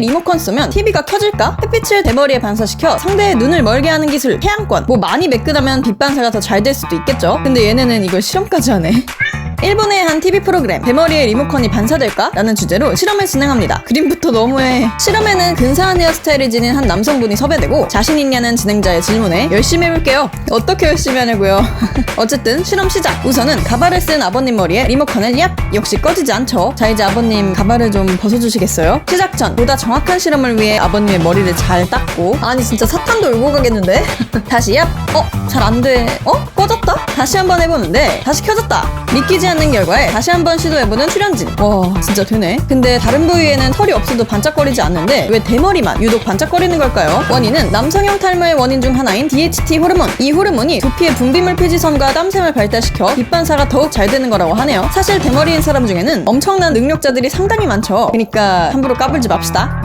리모컨 쓰면 TV가 켜질까? 햇빛을 대머리에 반사시켜 상대의 눈을 멀게 하는 기술 태양권. 뭐 많이 매끈하면 빛 반사가 더 잘 될 수도 있겠죠? 근데 얘네는 이걸 실험까지 하네 일본의 한 TV 프로그램 대머리에 리모컨이 반사될까? 라는 주제로 실험을 진행합니다. 그림부터 너무해. 실험에는 근사한 헤어스타일을 지닌 한 남성분이 섭외되고 자신 있냐는 진행자의 질문에 열심히 해볼게요. 어떻게 열심히 하냐고요. 어쨌든 실험 시작. 우선은 가발을 쓴 아버님 머리에 리모컨을 얍! 역시 꺼지지 않죠. 자 이제 아버님 가발을 좀 벗어주시겠어요? 시작 전 보다 정확한 실험을 위해 아버님의 머리를 잘 닦고 아니 진짜 사탄도 울고 가겠는데? 다시 얍! 어? 잘 안 돼. 어? 꺼졌다? 다시 한번 해보는데 다시 켜졌다. 믿기지 않는 결과에 다시 한번 시도해보는 출연진. 와 진짜 되네. 근데 다른 부위에는 털이 없어도 반짝거리지 않는데 왜 대머리만 유독 반짝거리는 걸까요? 원인은 남성형 탈모의 원인 중 하나인 DHT 호르몬. 이 호르몬이 두피의 분비물 표지선과 땀샘을 발달시켜 빛 반사가 더욱 잘 되는 거라고 하네요. 사실 대머리인 사람 중에는 엄청난 능력자들이 상당히 많죠. 그러니까 함부로 까불지 맙시다.